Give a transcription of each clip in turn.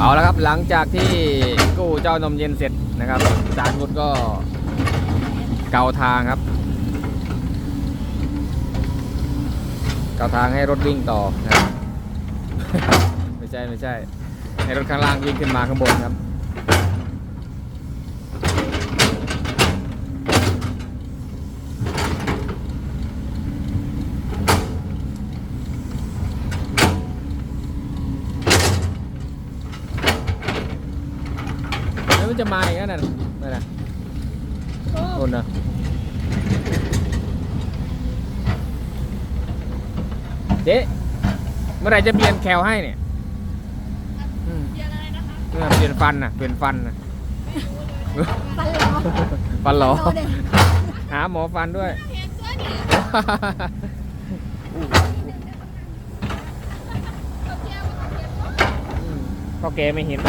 เอาละครับหลังจากที่กู้เจ้านมเย็นเสร็จนะครับจานมุดก็เกาทางครับ เกาทางให้รถวิ่งต่อนะครับไม่ใช่ไม่ใช่ให้รถข้างล่างวิ่งขึ้นมาข้างบนครับ แล้วมัน จะมาอีกแล้วนั่นนั่นนะคนนะเจ๊เมื่อไหร่จะเปลี่ยนแคลให้เนี่ยอืมเรียนอะไรนะคะเมื่อเปลี่ยนฟันน่ะ เปลี่ยนฟันน่ะฟันเหรอฟันหลอโดนเด็กหาหมอฟันด้วยเรียนตัวนี้เขาแก้วเขาเรียนว่าพ่อแกไม่เห็น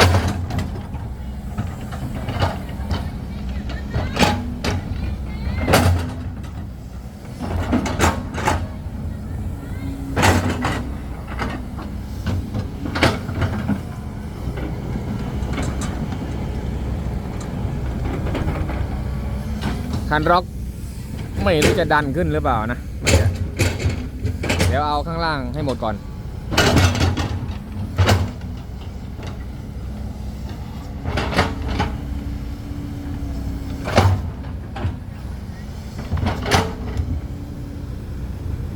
คันร็อกไม่รู้จะดันขึ้นหรือเปล่านะเดี๋ยวเอาข้างล่างให้หมดก่อน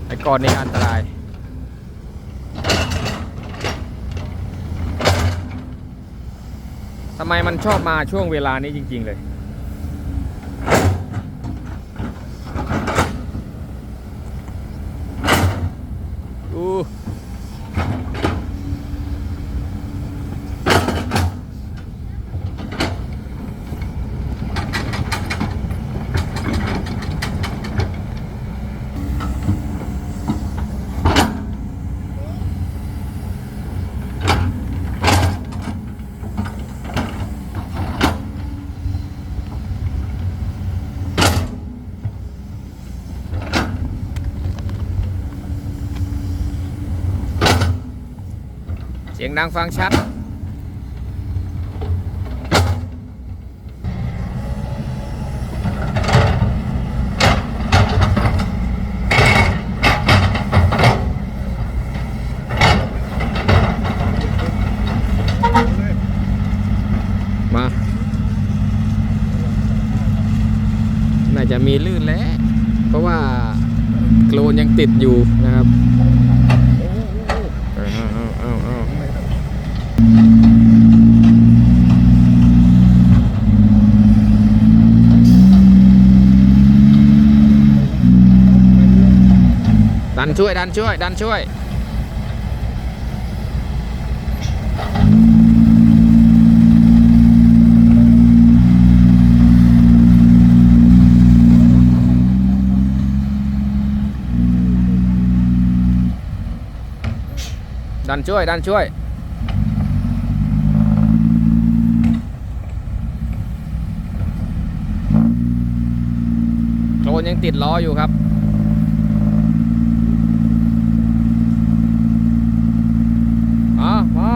ไอ้ก่อนนี่อันตรายทำไมมันชอบมาช่วงเวลานี้จริง ๆ เลย อู้เสียงดังฟังชัด มา น่าจะมีลื่นแล้ว เพราะว่าโคลนยังติดอยู่นะครับเอาเอาเอาเอาดัน ช่วยดันช่วย ดันช่วยดันช่วย ดันช่วย โคลนยังติดล้ออยู่ครับ มา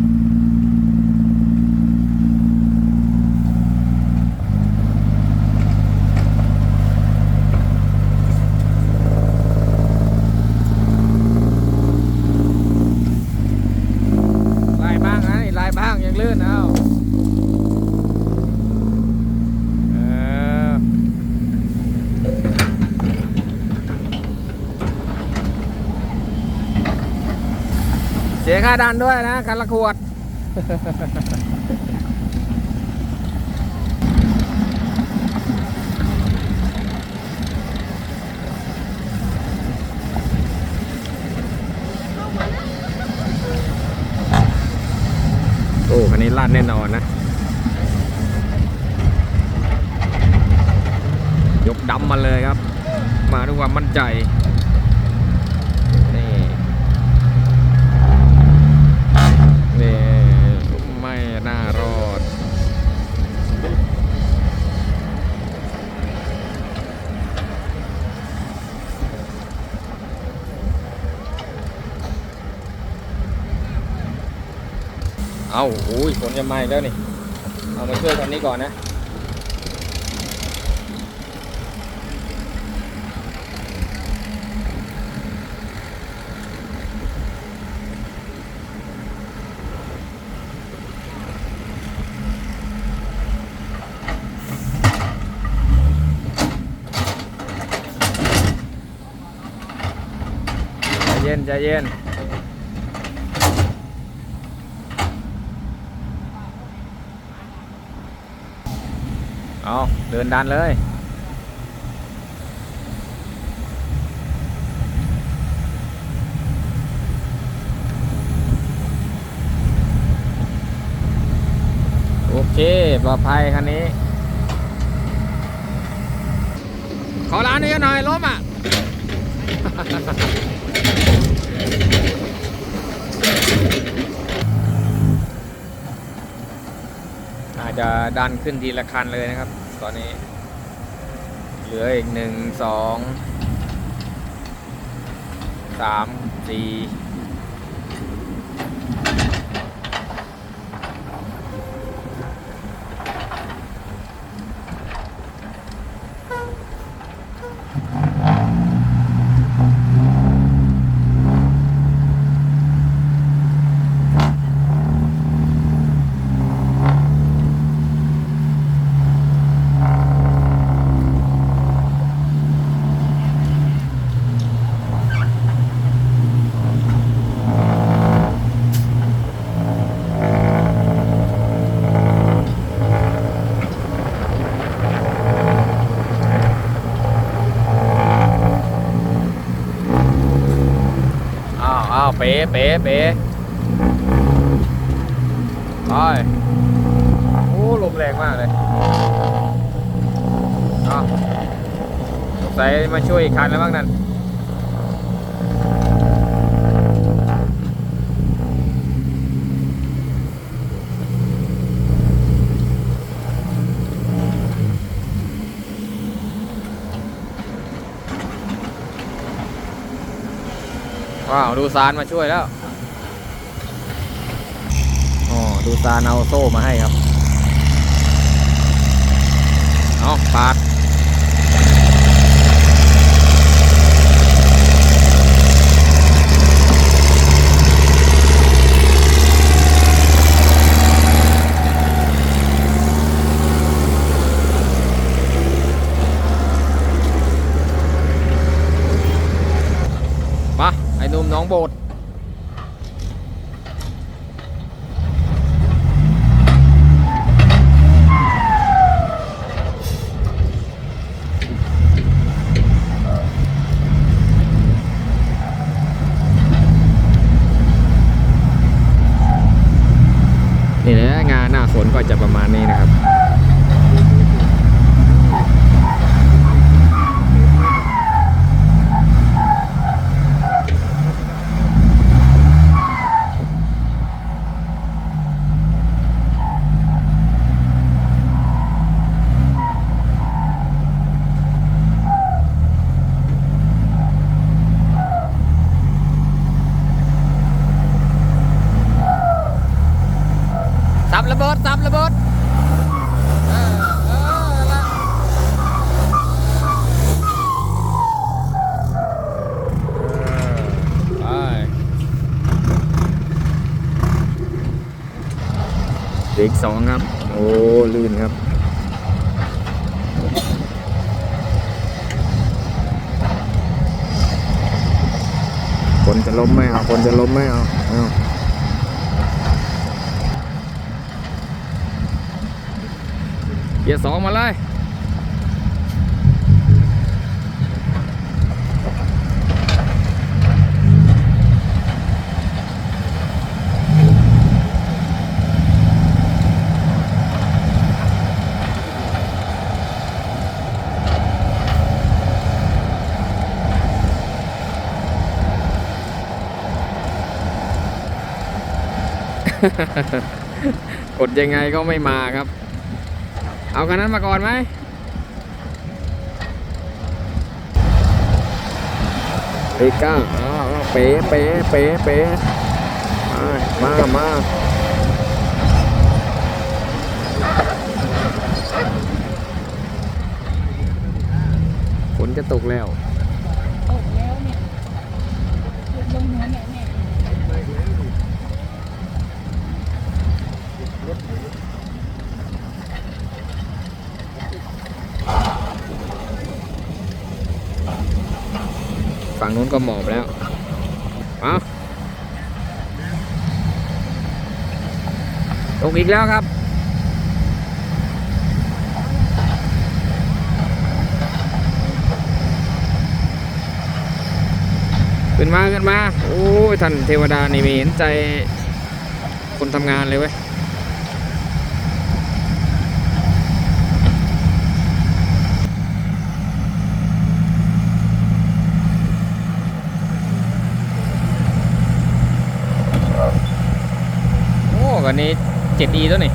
มาลายบ้างนะนี่ลายบ้างยังลื่นเอาเออ เสียค่าดันด้วยนะคันละขวด โอ้คันนี้ลั่นแน่นอนนะ ยกดำมาเลยครับ มาด้วยความมั่นใจ ฝนจะมาอีกแล้วนี่ เอามาช่วยกันนี้ก่อนนะใจเย็นใจเย็น เอาเดิ นดันเลย โอเคปลอดภัยคันนี้ ขอร้านนี้หน่อยล้มอะ อาจจะดันขึ้นทีละคันเลยนะครับ ตอนนี้ เหลืออีกหนึ่งสองสามสี่อ้ เป๊ะเป๊ะเป๊ะไปโอ้ลมแรงมากเลยอ้าวสงสัยมาช่วยอีกคันแล้วบ้างนั่นาวดูซานมาช่วยแล้วอ๋อดูซานเอาโซ่มาให้ครับเอาปาดมา ไอ้หนุ่มน้องโบดนี่นะงานหน้าฝนก็จะประมาณนี้นะครับ สองครับ โอ้ลื่นครับคนจะล้มไหม่เอาคนจะล้มไหม่เอาเอเกียร์สองมาเลย กดยังไงก็ไม่มาครับ เอาคันนั้นมาก่อนไหมเอก้าเป๋เป๋เป๋เป๋มา มาฝนจะตกแล้ว งนู้นก็หมอบแล้วเอาตกอีกแล้วครับ ขึ้นมาขึ้นมา โอ้ยท่านเทวดานี่มีเห็นใจคนทำงานเลยเว้ย วันนี้เจ็ดีแล้วนี่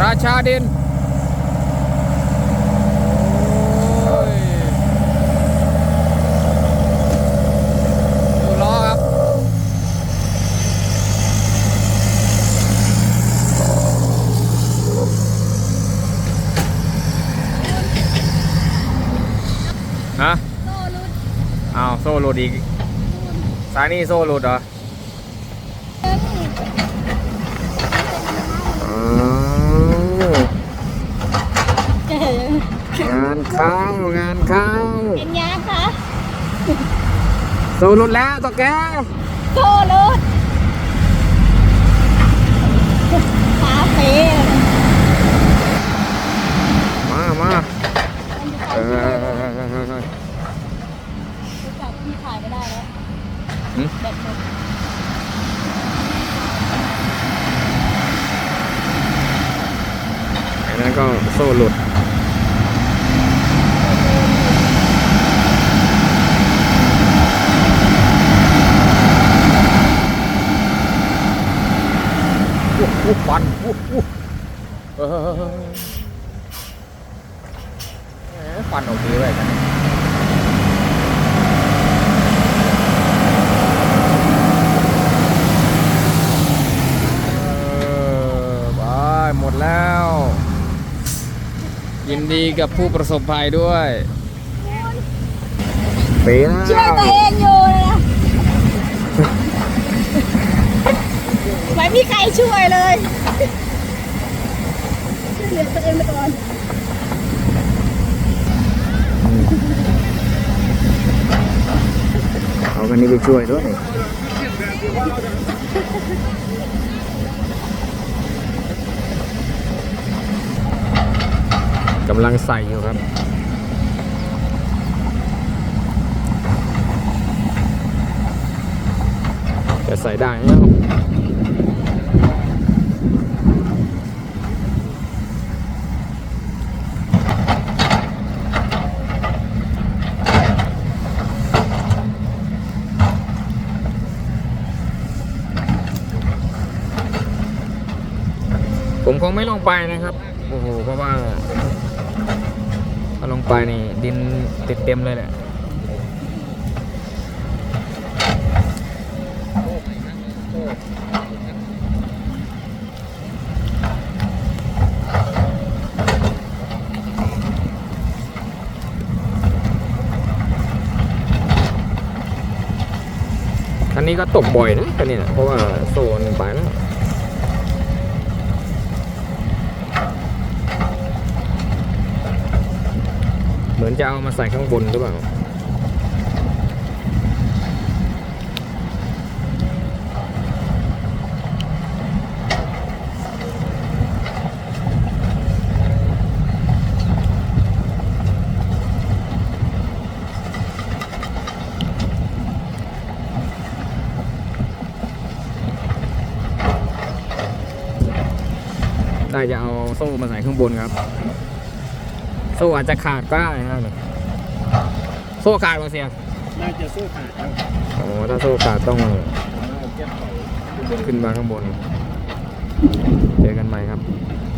ราชาดินโอ้ยดูล้อครับ ฮะ โซ่รุด อ้าวโซ่ หลุดอีก สายนี่โซ่หลุดเหรออ้าวเจ๋งงานเข้างานเข้าเป็นยาคะโซ่หลุดแล้วตัวแกโซ่รุดขาเป๋มามามันจะเอใส่อ ที่เลยรู้จักที่ถ่ายไม่ได้แล้ว หืม แบตหมดอันนั้นก็โซ่หลุดอู้อู้ฟันอู้อู้เออแหมฟันโอเคไว้ยกัน เออไปหมดแล้ว ยินดีกับผู้ประสบภัยด้วยเป๋นะช่วยตัวเองอยู่นะไม่มีใครช่วยเลยช่วยเหลือตัวเองไปก่อนเอากันนี้ไปช่วยด้วย กำลังใส่อยู่ครับ จะใส่ได้ไหมเนาะผมคงไม่ลงไปนะครับ โอ้โห เพราะว่า งไปนี่ดินติดเต็มเลยแหละคันนี้ก็ตกบ่อยนะคันนี้นะเพราะว่าโซนไปแล้ว เหมือนจะเอามาใส่ข้างบนหรือเปล่าได้จะเอาโซ่มาใส่ข้างบนครับ โซ่อาจจะขาดก็ได้นะครับโซ่ขาดมาเสียน่าจะสู้ขาดครับอ๋อถ้าโซ่ขาดต้องขึ้นมาข้างบน เจอกันใหม่ครับ